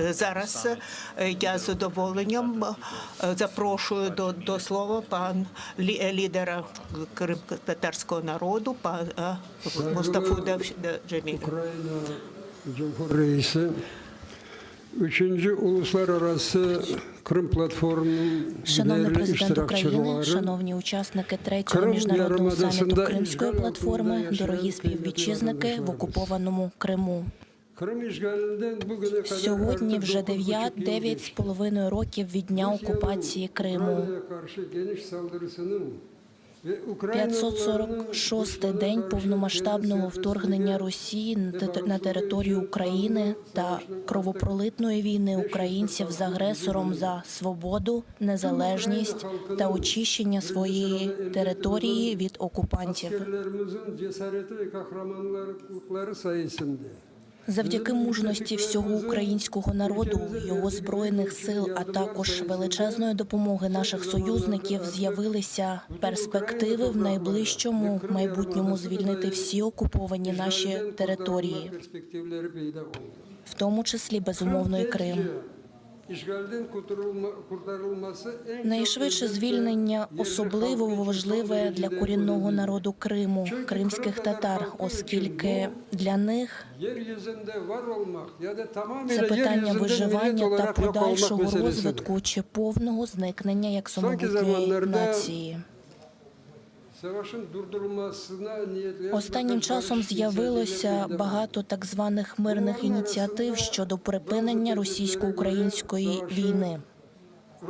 Е, Зараз е, я з задоволенням е, запрошую до, до слова пан е, лідера кримсько-татарського народу, пан е, Мустафу Джеміль. Шановний президент України, шановні учасники третього міжнародного саміту Кримської платформи, дорогі співвітчизники в окупованому Криму. Сьогодні вже 9,5 yıl 9 з половиною років від дня окупації Криму. Ukrayna'ya karşı geniş saldırısının 546-й день повномасштабного вторгнення Росії. На територію України та кровопролитної війни українців з агресором за свободу, незалежність та очищення своєї території від окупантів. Завдяки мужності всього українського народу, його збройних сил, а також величезної допомоги наших союзників, з'явилися перспективи в найближчому майбутньому звільнити всі окуповані наші території, в тому числі безумовно і Крим. Найшвидше звільнення особливо важливе для корінного народу Криму, кримських татар, оскільки для них це питання виживання та подальшого розвитку чи повного зникнення як самобутньої нації. Останнім часом з'явилося багато так званих мирних ініціатив щодо припинення російсько-української війни.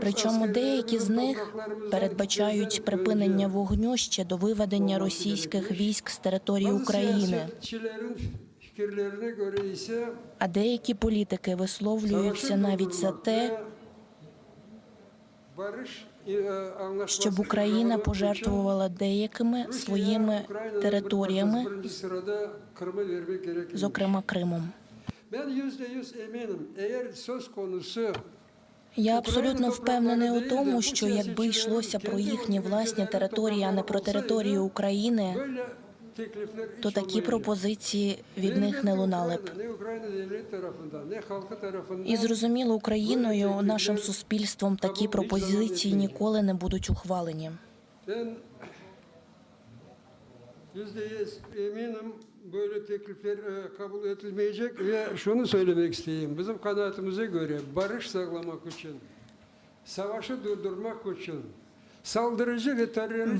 Причому деякі з них передбачають припинення вогню ще до виведення російських військ з території України. А деякі політики висловлюються навіть за те, щоб Україна пожертвувала деякими своїми територіями, зокрема Кримом. Konusu Я абсолютно впевнений у тому, що якби йшлося про їхні власні території, а не про територію України, böyle teklifler то такі пропозиції від них не лунали І зрозуміло, Україною, нашим суспільством такі пропозиції ніколи не будуть ухвалені. E,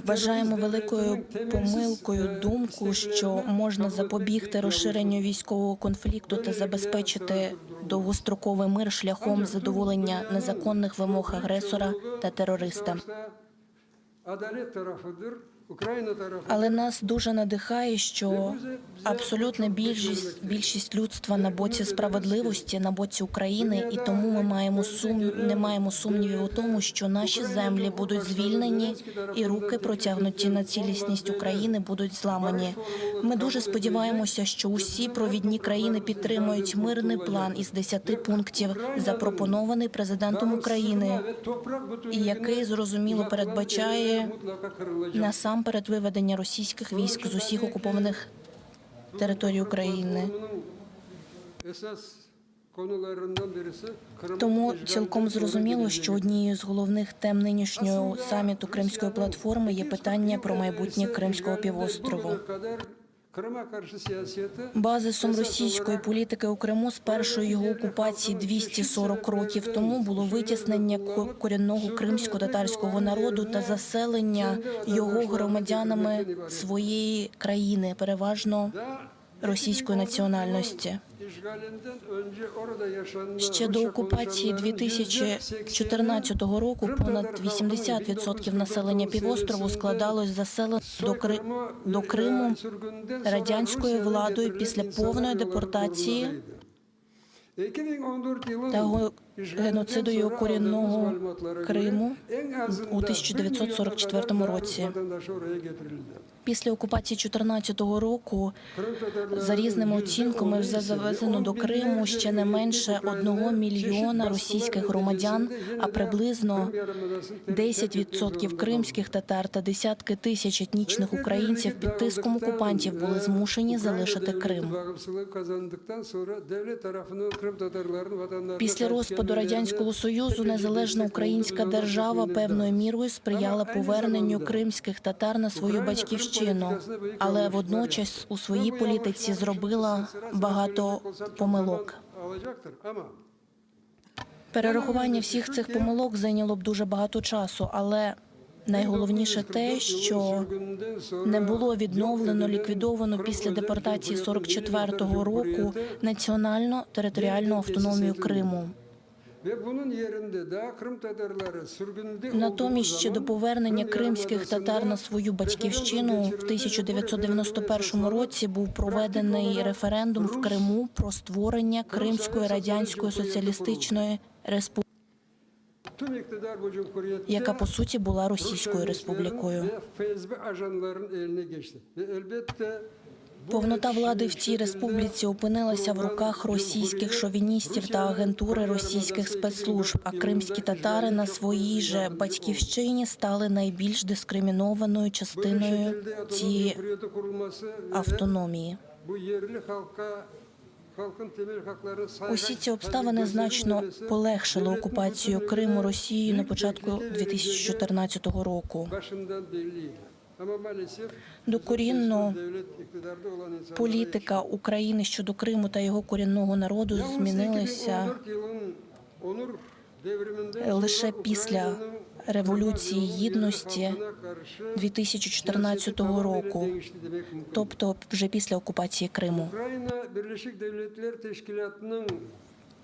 Вважаємо великою помилкою думку, що можна запобігти розширенню військового конфлікту та забезпечити довгостроковий мир шляхом задоволення незаконних вимог агресора та терориста. Але нас дуже надихає, що абсолютна більшість більшість людства на боці справедливості, на боці України, і тому ми маємо сум не маємо сумнівів у тому, що наші землі будуть звільнені, і руки протягнуті на цілісність України будуть зламані. Ми дуже сподіваємося, що усі провідні країни підтримують мирний план із 10 пунктів, запропонований президентом України, і який зрозуміло передбачає насамперед виведення російських військ з усіх окупованих територій України. Тому цілком зрозуміло, що однією з головних тем нинішнього саміту Кримської платформи є питання про майбутнє Кримського півострову. Базисом російської політики у Криму з першої його окупації 240 років тому було витіснення ко- корінного кримсько-татарського народу та заселення його громадянами своєї країни, переважно російської національності. Ще до окупації 2014 року понад 80% населення півострову складалось заселено до, Кри... до Криму радянською владою після повної депортації та геноциду корінного Криму у 1944 році. Після окупації 2014 року за різними оцінками вже завезено до Криму ще не менше одного мільйона російських громадян, а приблизно 10% кримських татар та десятки тисяч етнічних українців під тиском окупантів були змушені залишити Крим. Після розпаду радянського союзу незалежна українська держава певною мірою сприяла поверненню кримських татар на свою батьківщину, але водночас у своїй політиці зробила багато помилок. Перерахування всіх цих помилок зайняло б дуже багато часу, але найголовніше те, що не було відновлено, ліквідовано після депортації 44-го року національно територіальну автономію Криму. Натомість ще до повернення кримських татар на свою батьківщину в 1991 році був проведений референдум в Криму про створення Кримської радянської соціалістичної республіки, яка по суті була Російською республікою. Повнота влади в цій республіці опинилася в руках російських шовіністів та агентури російських спецслужб. А кримські татари на своїй же батьківщині стали найбільш дискримінованою частиною цієї автономії. Усі ці обставини значно полегшили окупацію Криму Росією на початку 2014 року. Докорінно політика України щодо Криму та його корінного народу змінилася лише після Революції Гідності 2014 року, тобто вже після окупації Криму.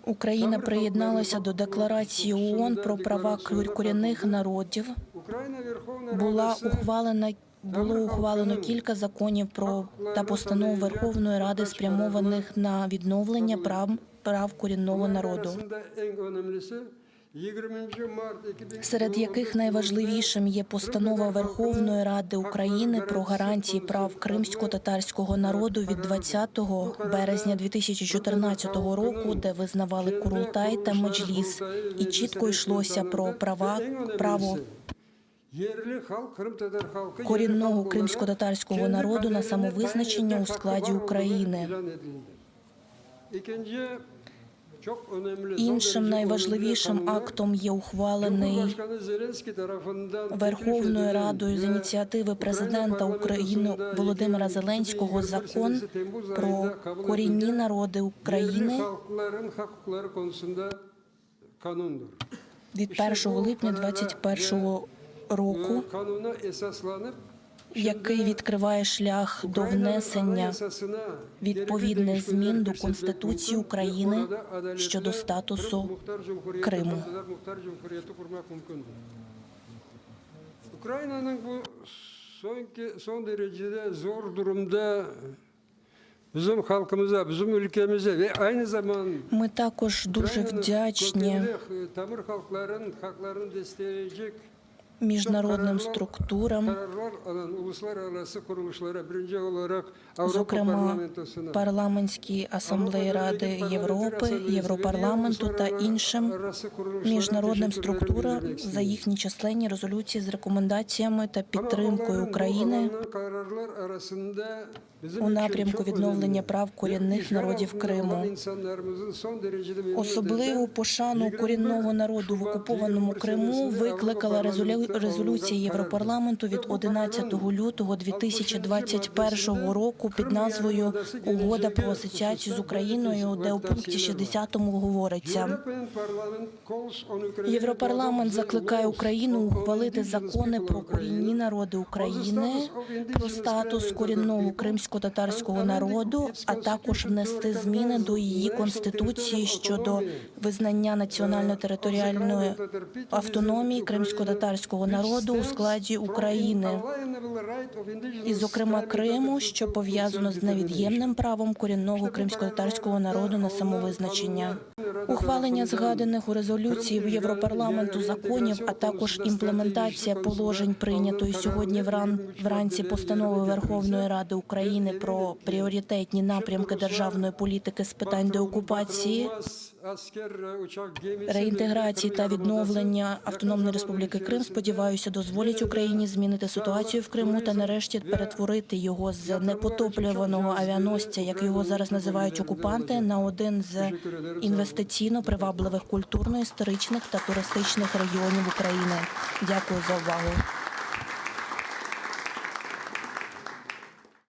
Україна приєдналася до декларації ООН про права корінних народів. Була ухвалена було ухвалено кілька законів про та постанов Верховної Ради, спрямованих на відновлення прав прав корінного народу, серед яких найважливішим є постанова Верховної Ради України про гарантії прав кримсько-татарського народу від 20 березня 2014 року, де визнавали Курултай та Меджліс, і чітко йшлося про права право корінного кримсько-татарського народу на самовизначення у складі України. Іншим найважливішим актом є ухвалений Верховною Радою з ініціативи президента України Володимира Зеленського закон про корінні народи України. Від 1 липня 2021 року, який відкриває шлях до внесення відповідних змін до Конституції України щодо статусу Криму. Ukrayna'nın bu sonki son derecede zor durumda bizim halkımıza, bizim ülkemize ve aynı zaman Ми також дуже вдячні e, halkların haklarını destekleyecek міжнародним структурам, зокрема парламентській асамблеї Ради Європи, Європарламенту та іншим міжнародним структурам за їхні численні резолюції з рекомендаціями та підтримкою України у напрямку відновлення прав корінних народів Криму. Особливу пошану корінного народу в окупованому Криму викликала резолю- резолюція Європарламенту від 11 лютого 2021 року під назвою Угода про асоціацію з Україною, де у пункті 60 говориться. Європарламент закликає Україну ухвалити закони про корінні народи України, про статус корінного кримського кримсько-татарського народу, а також внести зміни до її конституції щодо визнання національно-територіальної автономії кримсько-татарського народу у складі України, і, зокрема, Криму, що пов'язано з невід'ємним правом корінного кримсько-татарського народу на самовизначення. Ухвалення згаданих у резолюції в Європарламенту законів, а також імплементація положень прийнятої сьогодні вран- вранці постанови Верховної Ради України про пріоритетні напрямки державної політики з питань деокупації, реінтеграції та відновлення Автономної Республіки Крим, сподіваюся, дозволять Україні змінити ситуацію в Криму та нарешті перетворити його з непотоплюваного авіаносця, як його зараз називають окупанти, на один з інвестиційно привабливих культурно-історичних та туристичних регіонів України. Дякую за увагу.